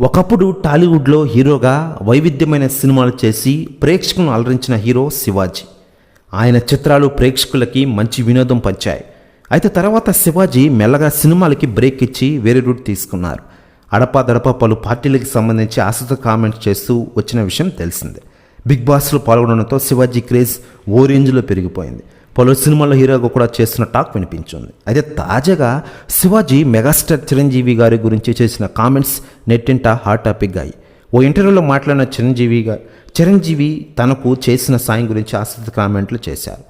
ఒకప్పుడు టాలీవుడ్లో హీరోగా వైవిధ్యమైన సినిమాలు చేసి ప్రేక్షకులను అలరించిన హీరో శివాజీ. ఆయన చిత్రాలు ప్రేక్షకులకి మంచి వినోదం పంచాయి. అయితే తర్వాత శివాజీ మెల్లగా సినిమాలకి బ్రేక్ ఇచ్చి వేరే రూట్ తీసుకున్నారు. అడపాదడప పలు పార్టీలకు సంబంధించి ఆశతో కామెంట్స్ చేస్తూ వచ్చిన విషయం తెలిసిందే. బిగ్ బాస్లో పాల్గొనడంతో శివాజీ క్రేజ్ ఓ రేంజ్లో పెరిగిపోయింది. పలు సినిమాల్లో హీరోగా కూడా చేసిన టాక్ వినిపించింది. అయితే తాజాగా శివాజీ మెగాస్టార్ చిరంజీవి గారి గురించి చేసిన కామెంట్స్ నెట్టింట హాట్ టాపిక్గా అయ్యి ఓ ఇంటర్వ్యూలో మాట్లాడిన చిరంజీవి చిరంజీవి తనకు చేసిన సాయం గురించి ఆసక్తి కామెంట్లు చేశారు.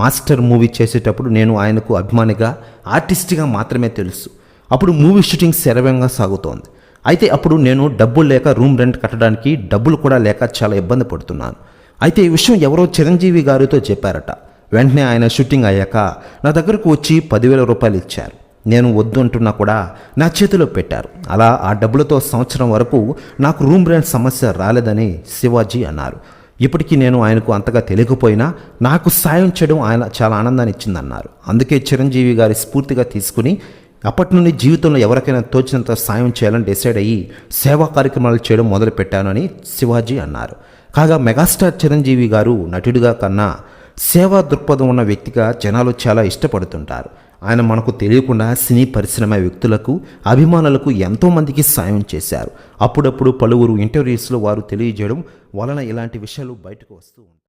మాస్టర్ మూవీ చేసేటప్పుడు నేను ఆయనకు అభిమానిగా ఆర్టిస్ట్గా మాత్రమే తెలుసు. అప్పుడు మూవీ షూటింగ్ శరవేగంగా సాగుతోంది. అయితే అప్పుడు నేను డబ్బులు లేక రూమ్ రెంట్ కట్టడానికి డబ్బులు కూడా లేక చాలా ఇబ్బంది పడుతున్నాను. అయితే ఈ విషయం ఎవరో చిరంజీవి గారితో చెప్పారట. వెంటనే ఆయన షూటింగ్ అయ్యాక నా దగ్గరకు వచ్చి పదివేల రూపాయలు ఇచ్చారు. నేను వద్దు అంటున్నా కూడా నా చేతిలో పెట్టారు. అలా ఆ డబ్బులతో సంవత్సరం వరకు నాకు రూమ్ రెంట్ సమస్య రాలేదని శివాజీ అన్నారు. ఇప్పటికీ నేను ఆయనకు అంతగా తెలియకపోయినా నాకు సాయం చేయడం ఆయన చాలా ఆనందాన్ని ఇచ్చిందన్నారు. అందుకే చిరంజీవి గారి స్ఫూర్తిగా తీసుకుని అప్పటి నుండి జీవితంలో ఎవరికైనా తోచినంత సాయం చేయాలని డిసైడ్ అయ్యి సేవా కార్యక్రమాలు చేయడం మొదలుపెట్టానని శివాజీ అన్నారు. కాగా మెగాస్టార్ చిరంజీవి గారు నటుడిగా కన్నా సేవా దృక్పథం ఉన్న వ్యక్తిగా జనాలు చాలా ఇష్టపడుతుంటారు. ఆయన మనకు తెలియకుండా సినీ పరిశ్రమ వ్యక్తులకు అభిమానులకు ఎంతోమందికి సాయం చేశారు. అప్పుడప్పుడు పలువురు ఇంటర్వ్యూస్లో వారు తెలియజేయడం వలన ఇలాంటి విషయాలు బయటకు వస్తూ ఉంటాయి.